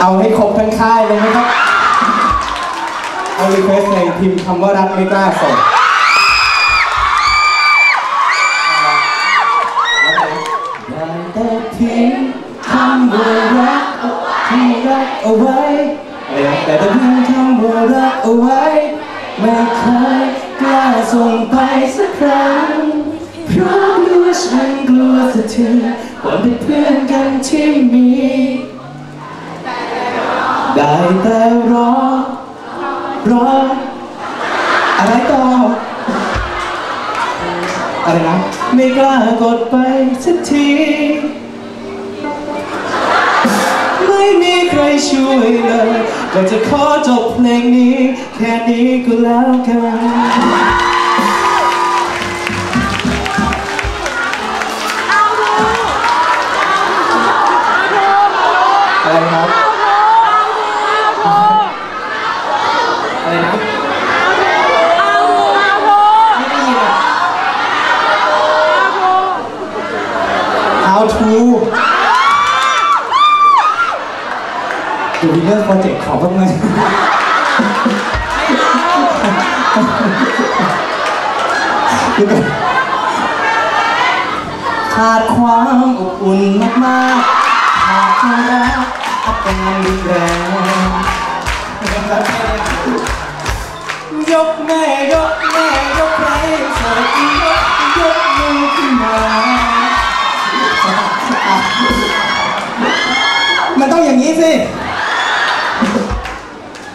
เอาให้ครบทั้งค่ายเลยไหมครับ เอารีเควสในพิมคำว่ารักไม่กล้าส่งได้แต่เพียงคำว่ารักเอาคำว่รักเอาไว้อะไรนะแต่แต่เพียงคำว่ารักเอาไว้ ไม่เคยกล้าส่งไปสักครั้งเพราะกลัวฉันกลัวจะถึงความเป็นเพื่อนกันที่มี ได้แต่รอ รอ อะไรต่อ อะไรนะ ไม่กล้ากดไปสักที ไม่มีใครช่วยเลยก็จะขอจบเพลงนี้ แค่นี้ก็แล้วกันอะไรครับ อะไรนะ ไม่ได้ยินอะ How to ดูวินเนอร์โปรเจกต์ขอบ้างไหมดูกันขาดความอบอุ่นมากๆขาดความรักอาการรุนแรงยกแม่ยกแม่ยกใครสวัสดียกยกมือขึ้นมามันต้องอย่างนี้สิ